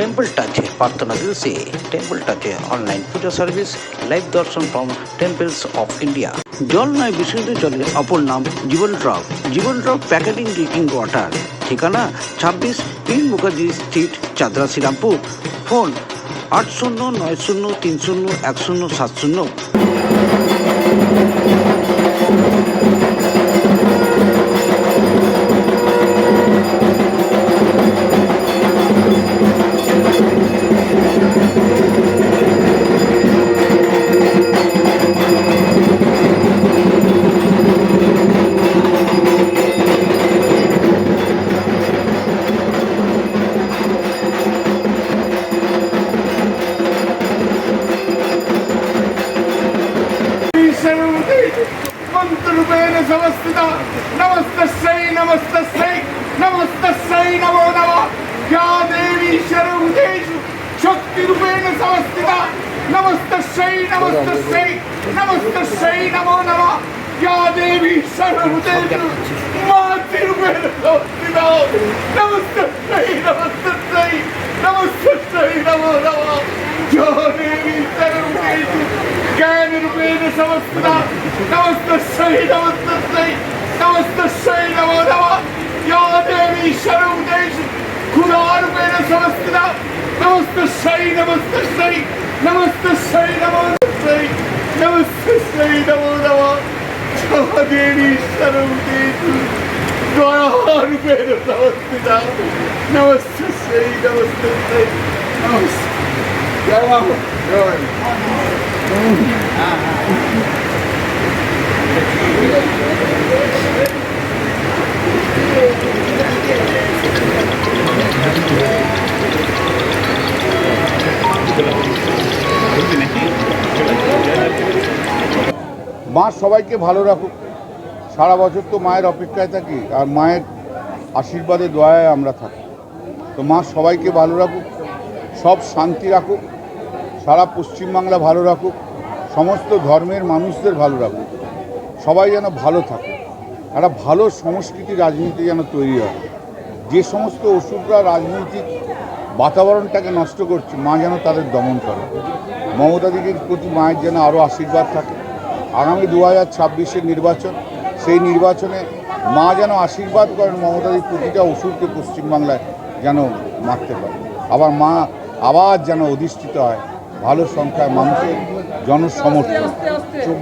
temple টাচে প্রার্থনা দিলসে temple টাচে online puja service live darshan from temples of India জল নয় বিশুদ্ধ জলের অপর নাম Jiban drop Jiban drop packeting drinking water. ঠিকানা ছাব্বিশ তিন মুখার্জি স্ট্রিট, চাদরা শ্রীরামপুর। ফোন আট শূন্য নয় শূন্য তিন শূন্য এক শূন্য সাত শূন্য। كنت بين سوستدا نمست الشيء نمست الشيء या देवी نمو शक्तिरूपेण يا ديوي شرم ديش شكتي بين या देवी الشيء نمست الشيء نمست Ukrainy samotna, samotność szyi, samotności, samotność szyi, nawodowa, yağdevi şarumdeş, kurar beni samotna, samotność szyi, samotność szyi, samotność szyi, samotność szyi, samotność szyi, nawodowa, yağdevi şarumdeş, kurar beni samotna, samotność szyi, samotność szyi, samotność Devam. Devam. মা, সবাইকে ভালো রাখুক। সারা বছর তো মায়ের অপেক্ষায় থাকি, আর মায়ের আশীর্বাদে, দয়ায় আমরা থাকি। তো মা, সবাইকে ভালো রাখুক, সব শান্তি রাখুক। সারা পশ্চিমবাংলা ভালো রাখুক, সমস্ত ধর্মের মানুষদের ভালো রাখুক, সবাই যেন ভালো থাকে, একটা ভালো সংস্কৃতি রাজনীতি যেন তৈরি হয়। যে সমস্ত ওষুধরা রাজনৈতিক বাতাবরণটাকে নষ্ট করছে, মা যেন তাদের দমন করে। মমতা দিদির প্রতি মায়ের যেন আরও আশীর্বাদ থাকে। আগামী দু হাজার ছাব্বিশের নির্বাচন, সেই নির্বাচনে মা যেন আশীর্বাদ করেন মমতাদির প্রতিটা ওষুধকে পশ্চিমবাংলায় যেন মারতে পারে। আবার মা আবার যেন অধিষ্ঠিত হয় ভালো সংখ্যায় মানুষের জনসমর্থন।